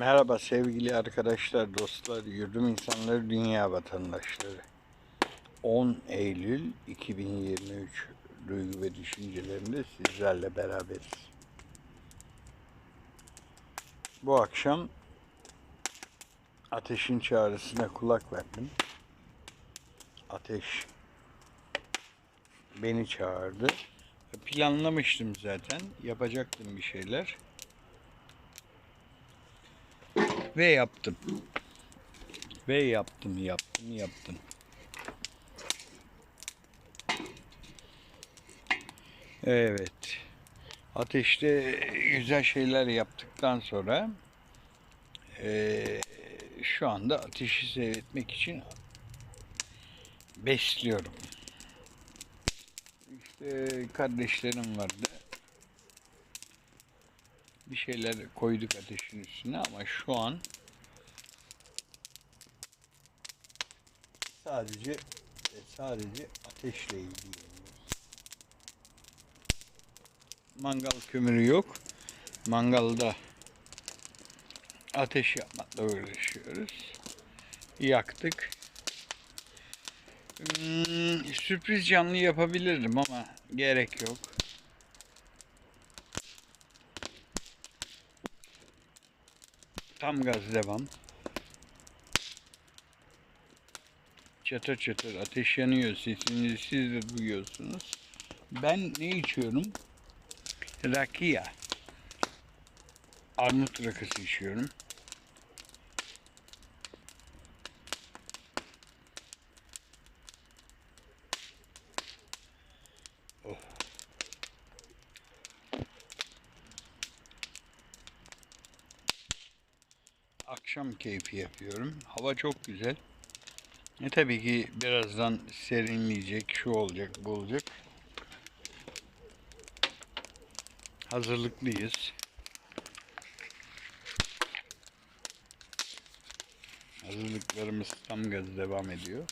Merhaba sevgili arkadaşlar, dostlar, yurdum insanları, dünya vatandaşları. 10 Eylül 2023 duygu ve düşüncelerinde sizlerle beraberiz. Bu akşam ateşin çağrısına kulak verdim. Ateş beni çağırdı. Planlamıştım zaten, yapacaktım bir şeyler. Ve yaptım. Ve yaptım, yaptım, yaptım. Evet. Ateşte güzel şeyler yaptıktan sonra eee, şu anda ateşi seyretmek için besliyorum. İşte kardeşlerim vardı bir şeyler koyduk ateşin üstüne ama şu an sadece sadece ateşle ilgileniyoruz. Mangal kömürü yok. Mangalda ateş yapmakla uğraşıyoruz. Yaktık. Hmm, sürpriz canlı yapabilirdim ama gerek yok. Tam gaz devam. Çatır çatır ateş yanıyor. Sesini siz de duyuyorsunuz. Ben ne içiyorum? Rakia. Armut rakısı içiyorum. Oh. Akşam keyfi yapıyorum. Hava çok güzel. E tabii ki birazdan serinleyecek, şu olacak, bu olacak. Hazırlıklıyız. Hazırlıklarımız tam gaz devam ediyor.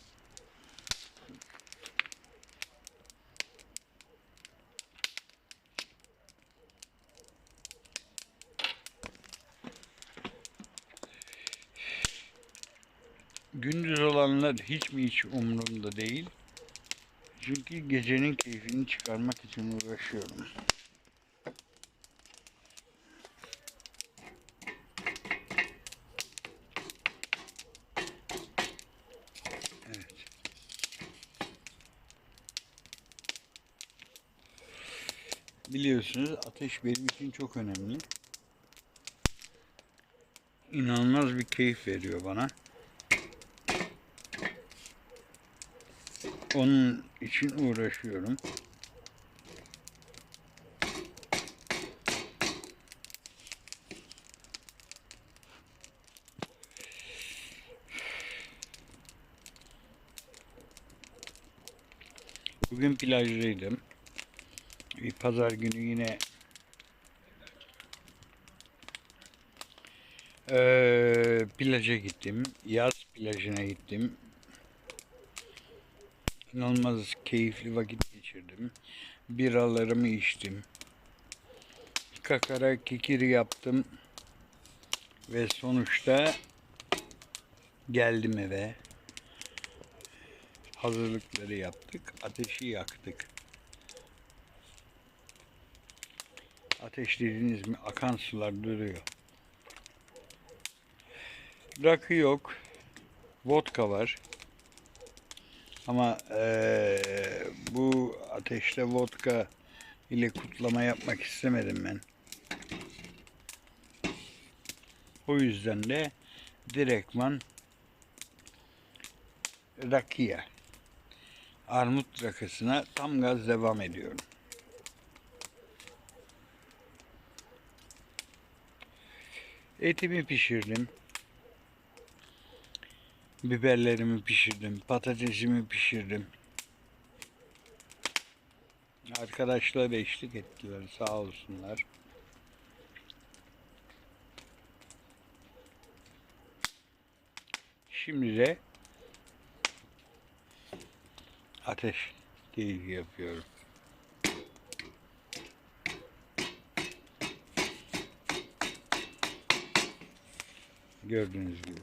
Gündüz olanlar hiç mi hiç umurumda değil. Çünkü gecenin keyfini çıkarmak için uğraşıyorum. Biliyorsunuz ateş benim için çok önemli. İnanılmaz bir keyif veriyor bana. Onun için uğraşıyorum. Bugün plajdaydım. Bir pazar günü yine eee plaja gittim. Yaz plajına gittim. İnanılmaz keyifli vakit geçirdim. Biralarımı içtim. Kakara kikiri yaptım. Ve sonuçta geldim eve. Hazırlıkları yaptık. Ateşi yaktık. Ateş dediğiniz mi akan sular duruyor. Rakı yok. Vodka var. Ama eee, bu ateşte vodka ile kutlama yapmak istemedim ben. O yüzden de direktman rakiye armut rakısına tam gaz devam ediyorum. Etimi pişirdim. Biberlerimi pişirdim. Patatesimi pişirdim. Arkadaşlar eşlik ettiler sağ olsunlar. Şimdi de ateş keyfi yapıyorum. Gördüğünüz gibi.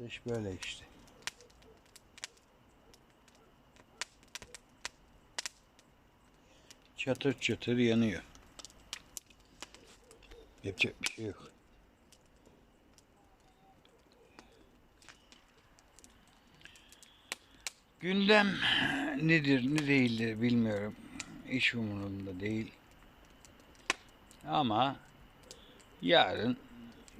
Ateş böyle işte. Çatır çatır yanıyor. Yapacak bir şey yok. Gündem nedir ne değildir bilmiyorum. Hiç umurumda değil. Ama yarın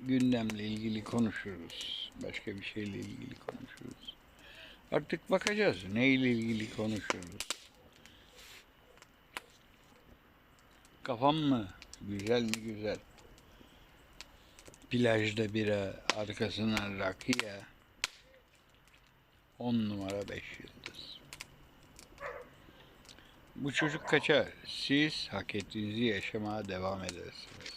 gündemle ilgili konuşuruz. Başka bir şeyle ilgili konuşuruz. Artık bakacağız neyle ilgili konuşuruz. Kafam mı? Güzel mi güzel? Plajda bira, arkasından rakıya. On numara beş yıldız. Bu çocuk kaçar. Siz hak ettiğinizi yaşamaya devam edersiniz.